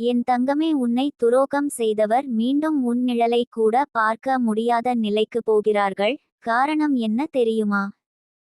என் தங்கமே உன்னை துரோகம் செய்தவர் மீண்டும் உன் நிழலை கூட பார்க்க முடியாத நிலைக்கு போகிறார்கள். காரணம் என்ன தெரியுமா?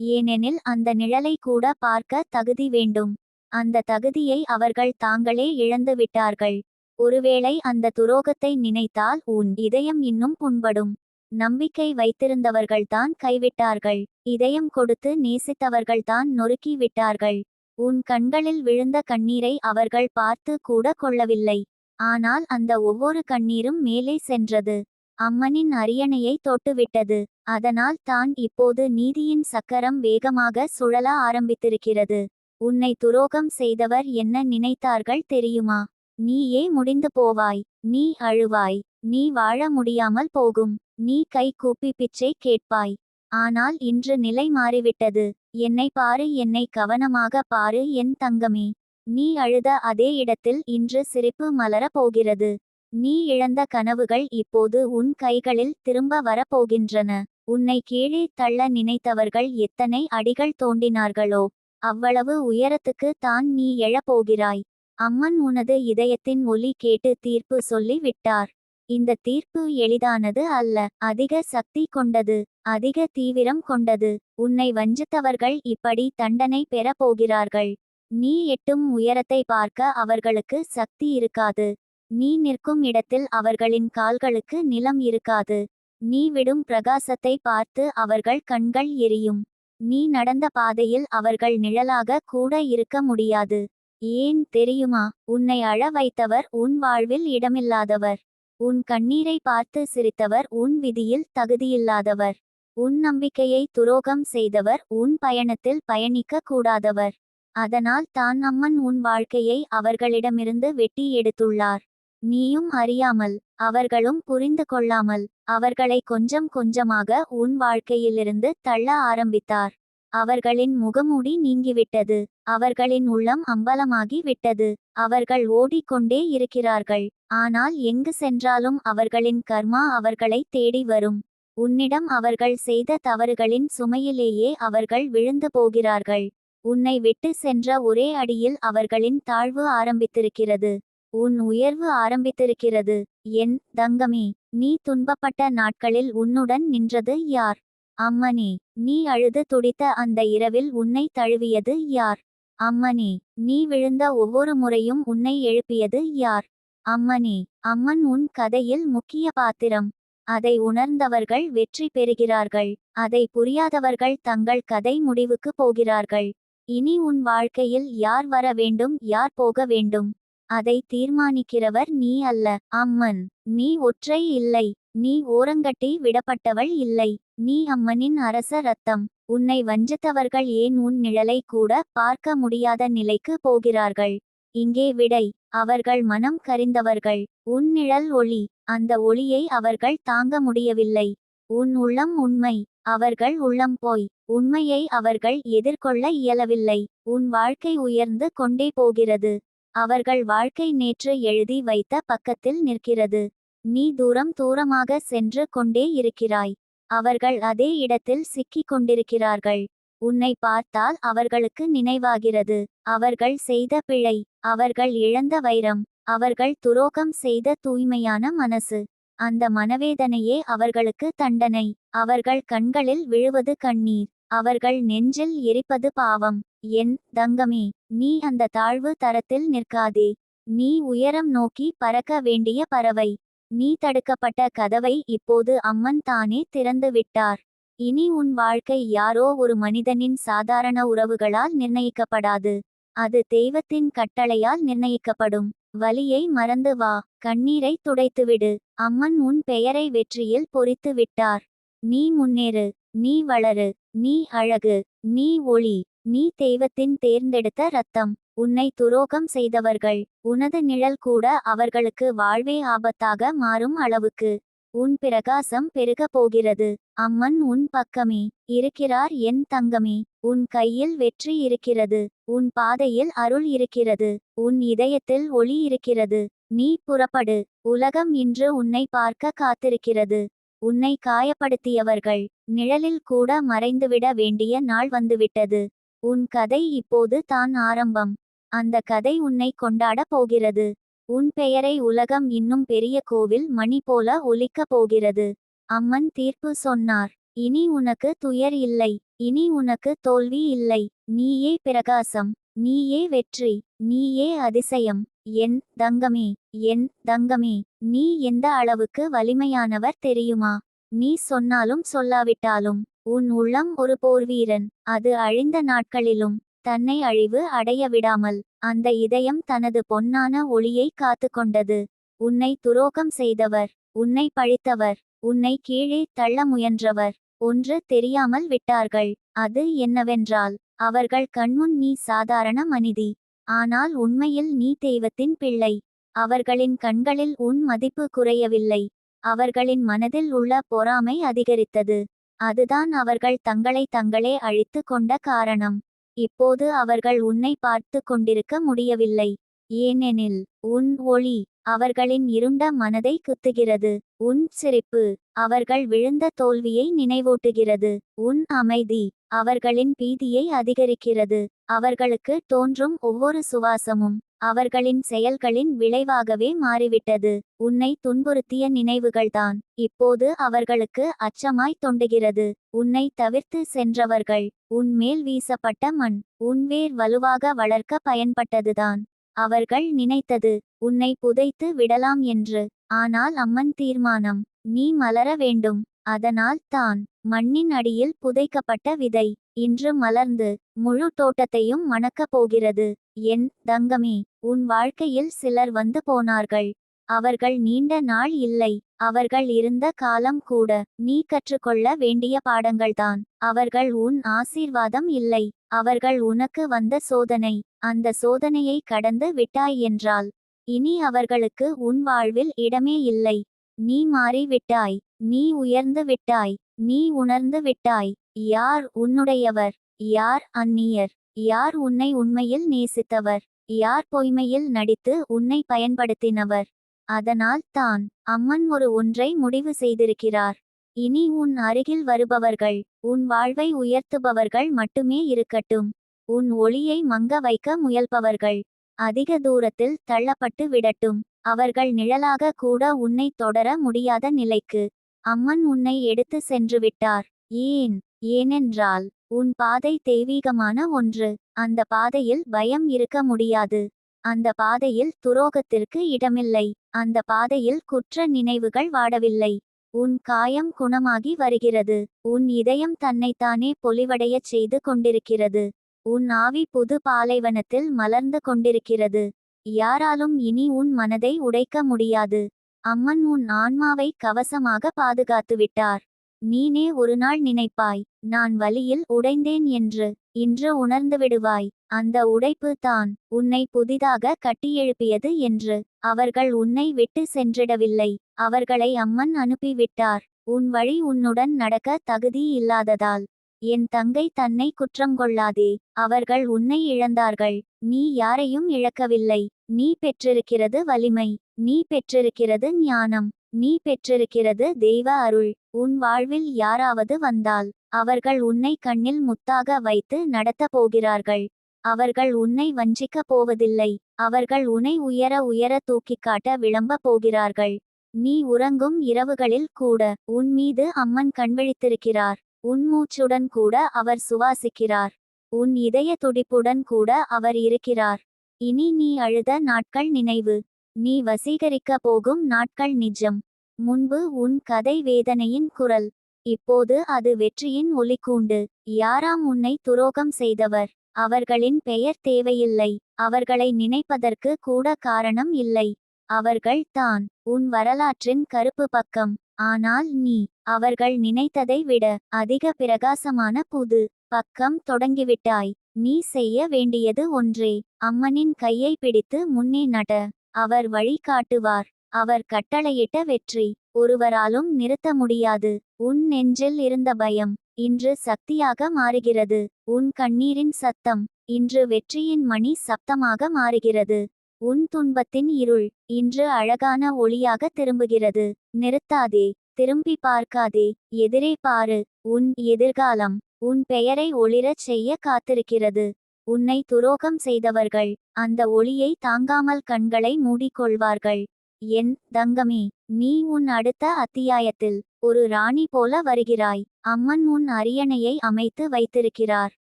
ஏனெனில் அந்த நிழலை கூட பார்க்க தகுதி வேண்டும். அந்த தகுதியை அவர்கள் தாங்களே இழந்து விட்டார்கள். ஒருவேளை அந்த துரோகத்தை நினைத்தால் உன் இதயம் இன்னும் புண்படும். நம்பிக்கை வைத்திருந்தவர்கள்தான் கைவிட்டார்கள். இதயம் கொடுத்து நேசித்தவர்கள்தான் நொறுக்கி விட்டார்கள். உன் கண்களில் விழுந்த கண்ணீரை அவர்கள் பார்த்து கூட கொள்ளவில்லை. ஆனால் அந்த ஒவ்வொரு கண்ணீரும் மேலே சென்றது. அம்மனின் அரியணையை தொட்டுவிட்டது. அதனால் தான் இப்போது நீதியின் சக்கரம் வேகமாக சுழல ஆரம்பித்திருக்கிறது. உன்னை துரோகம் செய்தவர் என்ன நினைத்தார்கள் தெரியுமா? நீயே முடிந்து போவாய். நீ அழுவாய். நீ வாழ முடியாமல் போகும். நீ கை கூப்பி பிச்சை கேட்பாய். ஆனால் இன்று நிலை மாறிவிட்டது. என்னை பாரு என்னை கவனமாக பாரு என் தங்கமே. நீ அழுத அதே இடத்தில் இன்று சிரிப்பு மலரப் போகிறது. நீ இழந்த கனவுகள் இப்போது உன் கைகளில் திரும்ப வரப்போகின்றன. உன்னை கீழே தள்ள நினைத்தவர்கள் எத்தனை அடிகள் தோண்டினார்களோ அவ்வளவு உயரத்துக்கு தான் நீ எழப்போகிறாய். அம்மன் உனது இதயத்தின் ஒலி கேட்டு தீர்ப்பு சொல்லி விட்டார் இந்த தீர்ப்பு எளிதானது அல்ல அதிக சக்தி கொண்டது அதிக தீவிரம் கொண்டது. உன்னை வஞ்சித்தவர்கள் இப்படி தண்டனை பெறப்போகிறார்கள் நீ எட்டும் உயரத்தை பார்க்க அவர்களுக்கு சக்தி இருக்காது. நீ நிற்கும் இடத்தில் அவர்களின் கால்களுக்கு நிலம் இருக்காது. நீ விடும் பிரகாசத்தை பார்த்து அவர்கள் கண்கள் எரியும். நீ நடந்த பாதையில் அவர்கள் நிழலாக கூட இருக்க முடியாது. ஏன் தெரியுமா? உன்னை அழ வைத்தவர் உன் வாழ்வில் இடமில்லாதவர். உன் கண்ணீரை பார்த்து சிரித்தவர் உன் விதியில் தகுதியில்லாதவர். உன் நம்பிக்கையை துரோகம் செய்தவர் உன் பயணத்தில் பயணிக்க கூடாதவர். அதனால் தான் அம்மன் உன் வாழ்க்கையை அவர்களிடமிருந்து வெட்டி எடுத்துள்ளார். நீயும் அறியாமல் அவர்களும் புரிந்து கொள்ளாமல் அவர்களை கொஞ்சம் கொஞ்சமாக உன் வாழ்க்கையிலிருந்து தள்ள ஆரம்பித்தார். அவர்களின் முகமூடி நீங்கிவிட்டது. அவர்களின் உள்ளம் அம்பலமாகி விட்டது. அவர்கள் ஓடிக்கொண்டே இருக்கிறார்கள். ஆனால் எங்கு சென்றாலும் அவர்களின் கர்மா அவர்களை தேடி வரும். உன்னிடம் அவர்கள் செய்த தவறுகளின் சுமையிலேயே அவர்கள் விழுந்து போகிறார்கள். உன்னை விட்டு சென்ற ஒரே அடியில் அவர்களின் தாழ்வு ஆரம்பித்திருக்கிறது. உன் உயர்வு ஆரம்பித்திருக்கிறது. என் தங்கமே நீ துன்பப்பட்ட நாட்களில் உன்னுடன் நின்றது யார்? அம்மனே நீ அழுது துடித்த அந்த இரவில் உன்னை தழுவியது யார்? அம்மனே நீ விழுந்த ஒவ்வொரு முறையும் உன்னை எழுப்பியது யார்? அம்மனே அம்மன் உன் கதையில் முக்கிய பாத்திரம். அதை உணர்ந்தவர்கள் வெற்றி பெறுகிறார்கள். அதை புரியாதவர்கள் தங்கள் கதை முடிவுக்கு போகிறார்கள். இனி உன் வாழ்க்கையில் யார் வர வேண்டும் யார் போக வேண்டும்? அதை தீர்மானிக்கிறவர் நீ அல்ல. அம்மன் நீ ஒற்றை இல்லை. நீ ஓரங்கட்டி விடப்பட்டவள் இல்லை. நீ அம்மனின் அரச ரத்தம். உன்னை வஞ்சித்தவர்கள் ஏன் உன் நிழலை கூட பார்க்க முடியாத நிலைக்கு போகிறார்கள்? இங்கே விடை. அவர்கள் மனம் கரிந்தவர்கள். உன் நிழல் ஒளி. அந்த ஒளியை அவர்கள் தாங்க முடியவில்லை. உன் உள்ளம் உண்மை. அவர்கள் உள்ளம் போய். உண்மையை அவர்கள் எதிர்கொள்ள இயலவில்லை. உன் வாழ்க்கை உயர்ந்து கொண்டே போகிறது. அவர்கள் வாழ்க்கை நேற்று எழுதி வைத்த பக்கத்தில் நிற்கிறது. நீ தூரம் தூரமாக சென்று கொண்டே இருக்கிறாய். அவர்கள் அதே இடத்தில் சிக்கிக் கொண்டிருக்கிறார்கள். உன்னை பார்த்தால் அவர்களுக்கு நினைவாகிறது. அவர்கள் செய்த பிழை அவர்கள் இழந்த வைரம் அவர்கள் துரோகம் செய்த தூய்மையான மனசு. அந்த மனவேதனையே அவர்களுக்கு தண்டனை. அவர்கள் கண்களில் விழுவது கண்ணீர். அவர்கள் நெஞ்சில் எரிப்பது பாவம். என் தங்கமே நீ அந்த தாழ்வு தரத்தில் நிற்காதே. நீ உயரம் நோக்கி பறக்க வேண்டிய பறவை. நீ தடுக்கப்பட்ட கதவை இப்போது அம்மன் தானே திறந்து விட்டார். இனி உன் வாழ்க்கை யாரோ ஒரு மனிதனின் சாதாரண உறவுகளால் நிர்ணயிக்கப்படாது. அது தெய்வத்தின் கட்டளையால் நிர்ணயிக்கப்படும். வலியை மறந்து வா கண்ணீரை துடைத்துவிடு. அம்மன் உன் பெயரை வெற்றியில் பொறித்து விட்டார். நீ முன்னேறு நீ வளரு நீ அழகு நீ ஒளி நீ தெய்வத்தின் தேர்ந்தெடுத்த ரத்தம் உன்னை துரோகம் செய்தவர்கள். உனது நிழல் கூட அவர்களுக்கு வாழ்வே ஆபத்தாக மாறும் அளவுக்கு. உன் பிரகாசம் பெருக போகிறது. அம்மன் உன் பக்கமே இருக்கிறார் என் தங்கமே. உன் கையில் வெற்றி இருக்கிறது. உன் பாதையில் அருள் இருக்கிறது. உன் இதயத்தில் ஒளி இருக்கிறது. நீ புறப்படு. உலகம் இன்று உன்னை பார்க்க காத்திருக்கிறது. உன்னை காயப்படுத்தியவர்கள். நிழலில் கூட மறைந்துவிட வேண்டிய நாள் வந்துவிட்டது. உன் கதை இப்போது தான் ஆரம்பம். அந்த கதை உன்னை கொண்டாட போகிறது. உன் பெயரை உலகம் இன்னும் பெரிய கோவில் மணி போல ஒலிக்கப் போகிறது. அம்மன் தீர்ப்பு சொன்னார். இனி உனக்கு துயர் இல்லை. இனி உனக்கு தோல்வி இல்லை. நீயே பிரகாசம். நீயே வெற்றி. நீயே அதிசயம். என் தங்கமே. என் தங்கமே. நீ எந்த அளவுக்கு வலிமையானவர் தெரியுமா? நீ சொன்னாலும் சொல்லாவிட்டாலும். உன் உள்ளம் ஒரு போர்வீரன். அது அழிந்த நாட்களிலும். தன்னை அழிவு அடைய விடாமல் அந்த இதயம் தனது பொன்னான ஒளியை காத்து கொண்டது உன்னை துரோகம் செய்தவர் உன்னை பழித்தவர் உன்னை கீழே தள்ள முயன்றவர் ஒன்று தெரியாமல் விட்டார்கள். அது என்னவென்றால் அவர்கள் கண்முன் நீ சாதாரண மனிதி ஆனால் உண்மையில் நீ தெய்வத்தின் பிள்ளை. அவர்களின் கண்களில் உன் மதிப்பு குறையவில்லை. அவர்களின் மனதில் உள்ள பொறாமை அதிகரித்தது. அதுதான் அவர்கள் தங்களை தங்களே அழித்து கொண்ட காரணம். இப்போது அவர்கள் உன்னை பார்த்து கொண்டிருக்க முடியவில்லை. ஏனெனில் உன் ஒளி அவர்களின் இருண்ட மனதை குத்துகிறது. உன் சிரிப்பு அவர்கள் விழுந்த தோல்வியை நினைவூட்டுகிறது. உன் அமைதி அவர்களின் பீதியை அதிகரிக்கிறது. அவர்களுக்கு தோன்றும் ஒவ்வொரு சுவாசமும் அவர்களின் செயல்களின் விளைவாகவே மாறிவிட்டது. உன்னை துன்புறுத்திய நினைவுகள்தான். இப்போது அவர்களுக்கு அச்சமாய் தொண்டுகிறது. உன்னை தவிர்த்து சென்றவர்கள். உன் மேல் வீசப்பட்ட மண். உன்வேர் வலுவாக வளர்க்க பயன்பட்டதுதான். அவர்கள் நினைத்தது உன்னை புதைத்து விடலாம் என்று. ஆனால் அம்மன் தீர்மானம் நீ மலர வேண்டும். அதனால் தான் மண்ணின் அடியில் புதைக்கப்பட்ட விதை. இன்று மலர்ந்து முழு தோட்டத்தையும் மணக்கப் போகிறது. என் தங்கமே உன் வாழ்க்கையில் சிலர் வந்து போனார்கள். அவர்கள் நீண்ட நாள் இல்லை. அவர்கள் இருந்த காலம் கூட நீ கற்றுக்கொள்ள வேண்டிய பாடங்கள்தான். அவர்கள் உன் ஆசீர்வாதம் இல்லை. அவர்கள் உனக்கு வந்த சோதனை அந்த சோதனையை கடந்து விட்டாய் என்றால் இனி அவர்களுக்கு உன் வாழ்வில் இடமே இல்லை. நீ மாறி விட்டாய் நீ உயர்ந்து விட்டாய். நீ உணர்ந்து விட்டாய். யார் உன்னுடையவர்? யார் அந்நியர்? யார் உன்னை உண்மையில் நேசித்தவர்? யார் பொய்மையில் நடித்து உன்னை பயன்படுத்தினவர்? அதனால் தான் அம்மன் ஒரு ஒன்றை முடிவு செய்திருக்கிறார். இனி உன் அருகில் வருபவர்கள் உன் வாழ்வை உயர்த்துபவர்கள் மட்டுமே இருக்கட்டும். உன் ஒளியை மங்க வைக்க முயல்பவர்கள் அதிக தூரத்தில் தள்ளப்பட்டு விடட்டும். அவர்கள் நிழலாக கூட உன்னை தொடர முடியாத நிலைக்கு அம்மன் உன்னை எடுத்து சென்று விட்டார். ஏன்? ஏனென்றால் உன் பாதை தெய்வீகமான ஒன்று. அந்த பாதையில் பயம் இருக்க முடியாது. அந்த பாதையில் துரோகத்திற்கு இடமில்லை. அந்த பாதையில் குற்ற நினைவுகள் வாடவில்லை. உன் காயம் குணமாகி வருகிறது. உன் இதயம் தன்னைத்தானே பொலிவடையச் செய்து கொண்டிருக்கிறது. உன் ஆவி புது பாலைவனத்தில் மலர்ந்து கொண்டிருக்கிறது. யாராலும் இனி உன் மனதை உடைக்க முடியாது. அம்மன் உன் ஆன்மாவை கவசமாக பாதுகாத்துவிட்டார். நீனே ஒரு நாள் நினைப்பாய் நான் வழியில் உடைந்தேன் என்று இன்று உணர்ந்து விடுவாய். அந்த உடைப்பு தான் உன்னை புதிதாக கட்டியெழுப்பியது என்று அவர்கள் உன்னை விட்டு சென்றிடவில்லை. அவர்களை அம்மன் அனுப்பிவிட்டார் உன் வழி உன்னுடன் நடக்க தகுதி இல்லாததால். என் தங்கை தன்னை குற்றம் கொள்ளாதே. அவர்கள் உன்னை இழந்தார்கள். நீ யாரையும் இழக்கவில்லை. நீ பெற்றிருக்கிறது வலிமை. நீ பெற்றிருக்கிறது ஞானம். நீ பெற்றிருக்கிறது தெய்வ அருள். உன் வாழ்வில் யாராவது வந்தால் அவர்கள் உன்னை கண்ணில் முத்தாக வைத்து நடத்த போகிறார்கள். அவர்கள் உன்னை வஞ்சிக்க போவதில்லை. அவர்கள் உன்னை உயர உயர தூக்கிக் காட்ட விளம்ப போகிறார்கள். நீ உறங்கும் இரவுகளில் கூட உன் மீது அம்மன் கண்விழித்திருக்கிறார். உன் மூச்சுடன் கூட அவர் சுவாசிக்கிறார். உன் இதய துடிப்புடன் கூட அவர் இருக்கிறார். இனி நீ அழுத நாட்கள் நினைவு. நீ வசீகரிக்க போகும் நாட்கள் நிஜம். முன்பு உன் கதை வேதனையின் குரல். இப்போது அது வெற்றியின் ஒலிக்கூண்டு. யாராம் உன்னை துரோகம் செய்தவர். அவர்களின் பெயர் தேவையில்லை. அவர்களை நினைப்பதற்கு கூட காரணம் இல்லை. அவர்கள் தான் உன் வரலாற்றின் கருப்பு பக்கம். ஆனால் நீ அவர்கள் நினைத்ததை விட அதிக பிரகாசமான புது பக்கம் தொடங்கிவிட்டாய். நீ செய்ய வேண்டியது ஒன்றே. அம்மனின் கையை பிடித்து முன்னே நட. அவர் வழிகாட்டுவார். அவர் கட்டளையிட்ட வெற்றி ஒருவராலும் நிறுத்த முடியாது. உன் நெஞ்சில் இருந்த பயம் இன்று சக்தியாக மாறுகிறது. உன் கண்ணீரின் சத்தம் இன்று வெற்றியின் மணி சப்தமாக மாறுகிறது. உன் துன்பத்தின் இருள் இன்று அழகான ஒளியாக திரும்புகிறது. நிறுத்தாதே திரும்பி பார்க்காதே எதிரே பாரு. உன் எதிர்காலம் உன் பெயரை ஒளிரச் செய்ய காத்திருக்கிறது. உன்னை துரோகம் செய்தவர்கள் அந்த ஒளியை தாங்காமல் கண்களை மூடிக்கொள்வார்கள். என் தங்கமே நீ உன் அடுத்த அத்தியாயத்தில் ஒரு ராணி போல வருகிறாய். அம்மன் உன் அரியணையை அமைத்து வைத்திருக்கிறார்.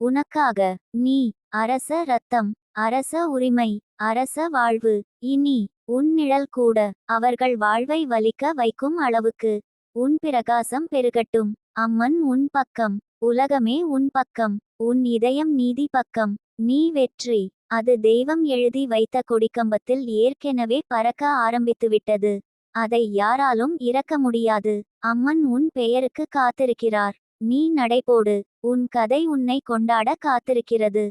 உனக்காக நீ அரச ரத்தம் அரச உரிமை அரச வாழ்வு இனி உன் நிழல் கூட அவர்கள் வாழ்வை வலிக்க வைக்கும் அளவுக்கு உன் பிரகாசம் பெருகட்டும். அம்மன் உன் பக்கம் உலகமே உன் பக்கம் உன் இதயம் நீதி பக்கம் நீ வெற்றி. அது தெய்வம் எழுதி வைத்த கொடிக்கம்பத்தில் ஏற்கெனவே பறக்க ஆரம்பித்துவிட்டது. அதை யாராலும் இறக்க முடியாது. அம்மன் உன் பெயருக்கு காத்திருக்கிறார். நீ நடைபோடு. உன் கதை உன்னை கொண்டாட காத்திருக்கிறது.